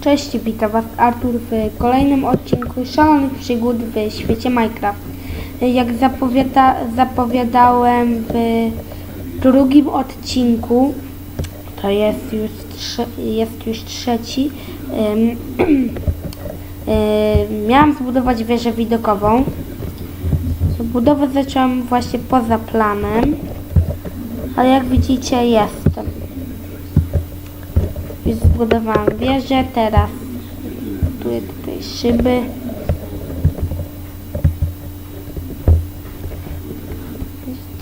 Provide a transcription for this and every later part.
Cześć, witam Was Artur w kolejnym odcinku Szalonych Przygód w świecie Minecraft. Jak zapowiada, zapowiadałem w drugim odcinku, to jest już, jest już trzeci, miałam zbudować wieżę widokową. Budowę zaczęłam właśnie poza planem, ale jak widzicie jestem. Zbudowałam wieżę, teraz buduję tutaj szyby.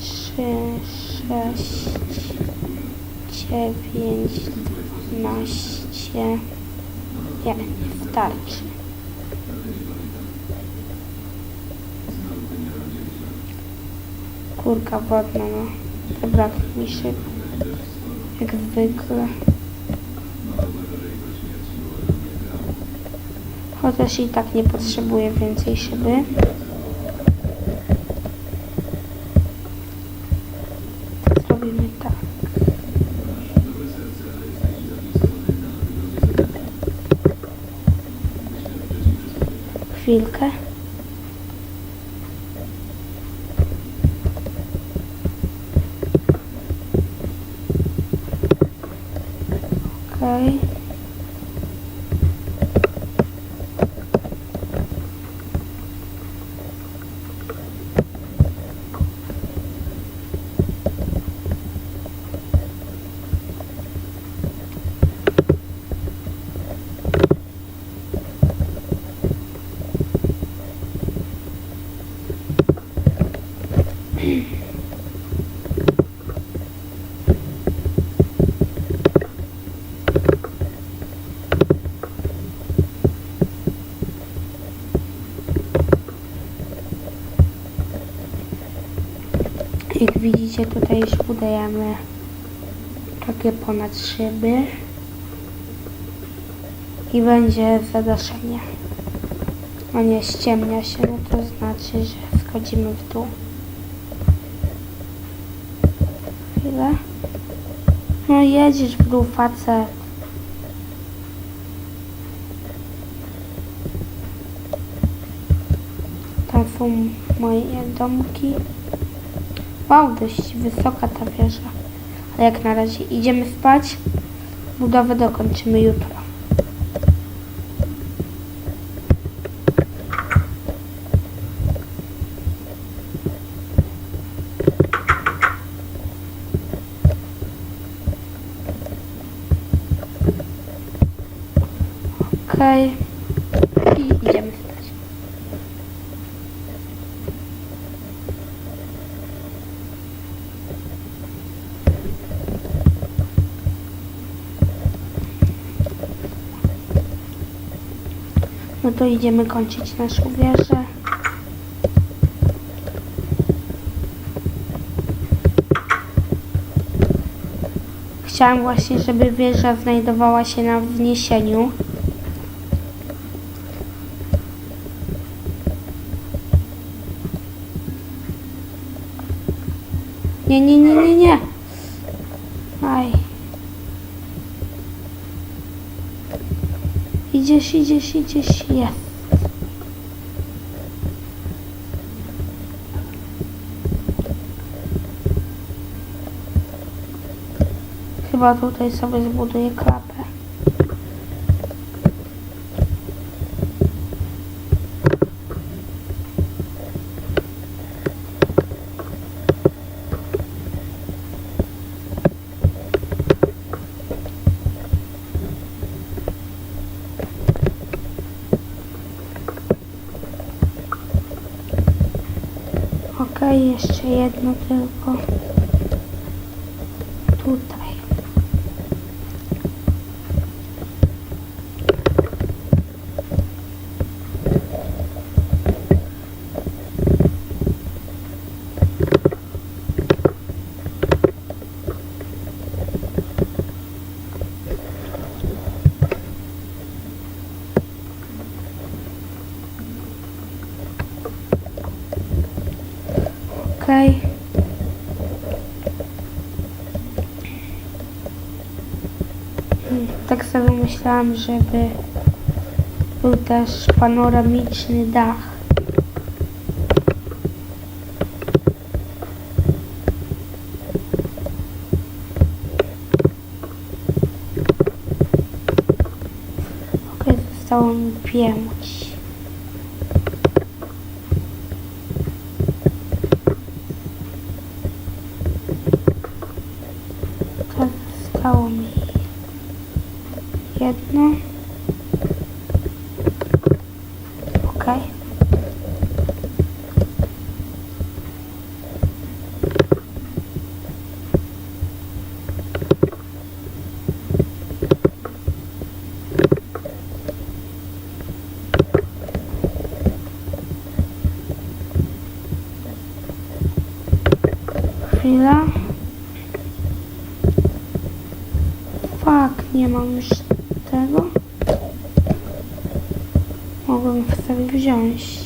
Trzy, sześć, dziewięć, dwanaście. Nie starczy. Kurka wodna, no. Zabraknie mi szyb. Jak zwykle. Chociaż i tak nie potrzebuję więcej szyby. Zrobimy tak. Chwilkę. Okej. Jak widzicie tutaj już budujemy takie ponad szyby i będzie zadaszenie. No nie ściemnia się, no to znaczy, że schodzimy w dół. Chwilę. No jedziesz w dół facet. Tam są moje domki. Wow, dość wysoka ta wieża. Ale jak na razie idziemy spać. Budowę dokończymy jutro. Okej. I idziemy spać. No to idziemy kończyć naszą wieżę. Chciałam właśnie, żeby wieża znajdowała się na wzniesieniu. Nie, nie, nie, nie, nie. Idziesz, idziesz, idziesz, jest. Chyba tutaj sobie zbuduję klapę. Jeszcze jedno tylko. Tutaj. Okej. Hmm, Tak sobie myślałam, żeby był też panoramiczny dach. Okej, zostało mi pięć. To zostało mi jedno. Okej. Chwila. Fuck, nie mam już tego. Mogłem sobie wziąć.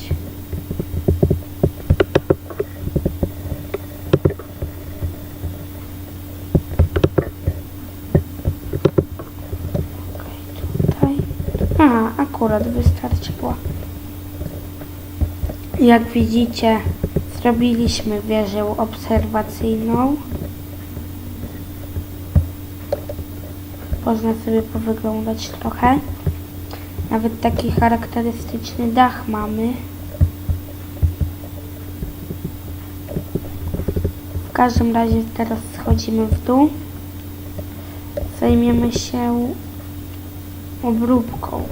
Aha, akurat wystarczyło. Jak widzicie, zrobiliśmy wieżę obserwacyjną. Można sobie powyglądać trochę. Nawet taki charakterystyczny dach mamy. W każdym razie teraz schodzimy w dół. Zajmiemy się obróbką.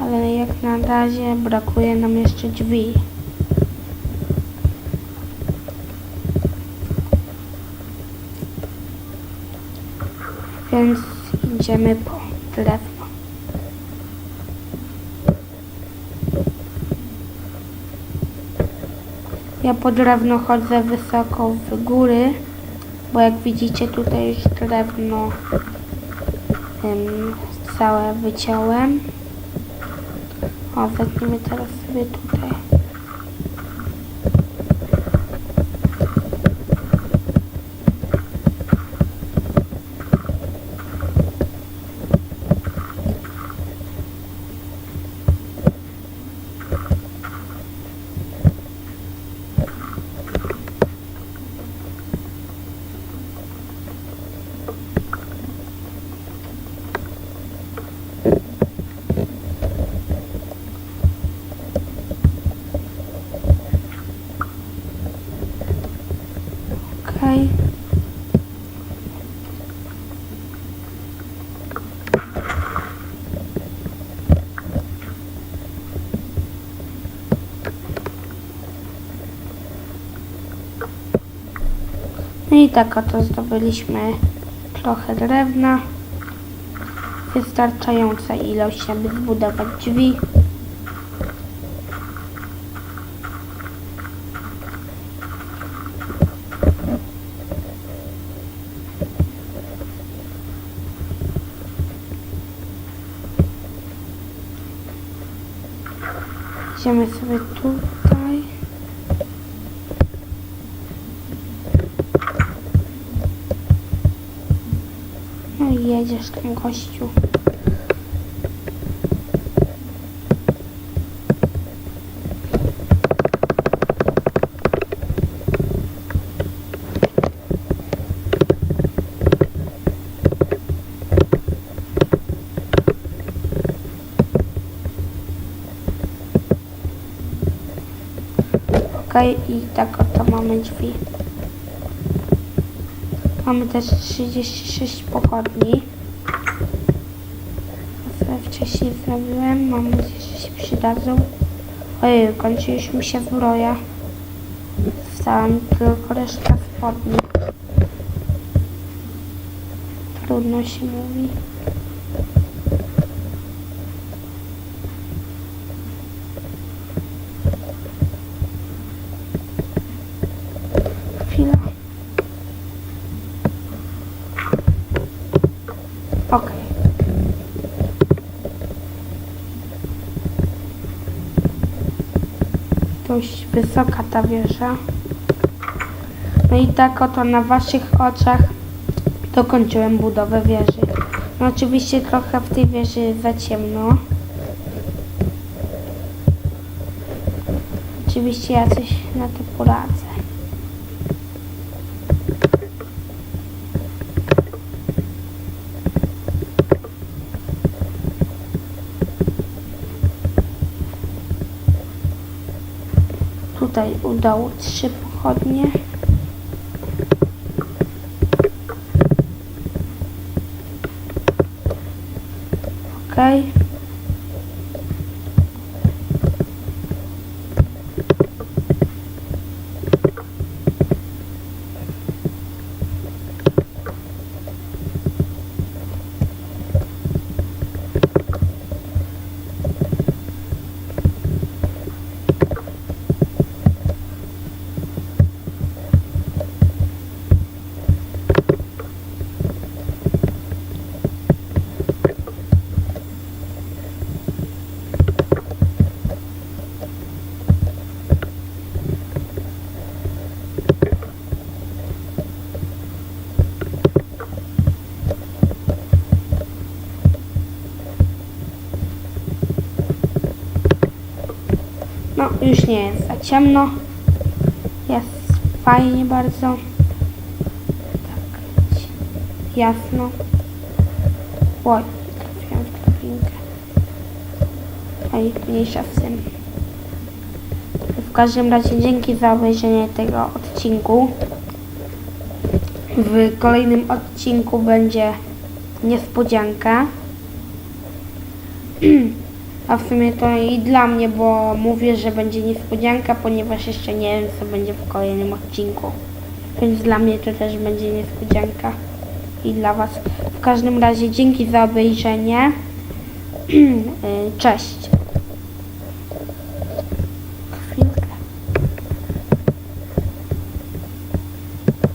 Ale jak na razie brakuje nam jeszcze drzwi. Więc idziemy po drewno. Ja po drewno chodzę wysoko w góry, bo jak widzicie tutaj już drewno em, całe wyciąłem. O, zetniemy teraz sobie tutaj. Okej. No i tak oto zdobyliśmy trochę drewna. Wystarczająca ilość, aby zbudować drzwi. Idziemy sobie tutaj. Tam gościu. Okej, i tak oto mamy drzwi. Mamy też 36 pochodni. Wcześniej zrobiłem. Mam nadzieję, że się przydadzą. Ojej, kończy już mi się zbroja. Została mi tylko reszta spodni. Trudno się mówi. Chwila. Okej. Dość wysoka ta wieża. No i tak oto na waszych oczach dokończyłem budowę wieży. No oczywiście trochę w tej wieży za ciemno. Oczywiście ja coś na to poradzę. Tutaj udało trzy pochodnie. Okej. No, już nie jest za ciemno. Jest fajnie bardzo. Tak. Jasno. Oj, trafiłem w drabinkę. Oj, mniejsza z tym. W każdym razie dzięki za obejrzenie tego odcinku. W kolejnym odcinku będzie niespodzianka. A w sumie to i dla mnie, bo mówię, że będzie niespodzianka, ponieważ jeszcze nie wiem, co będzie w kolejnym odcinku. Więc dla mnie to też będzie niespodzianka. I dla Was. W każdym razie dzięki za obejrzenie. Y, Cześć.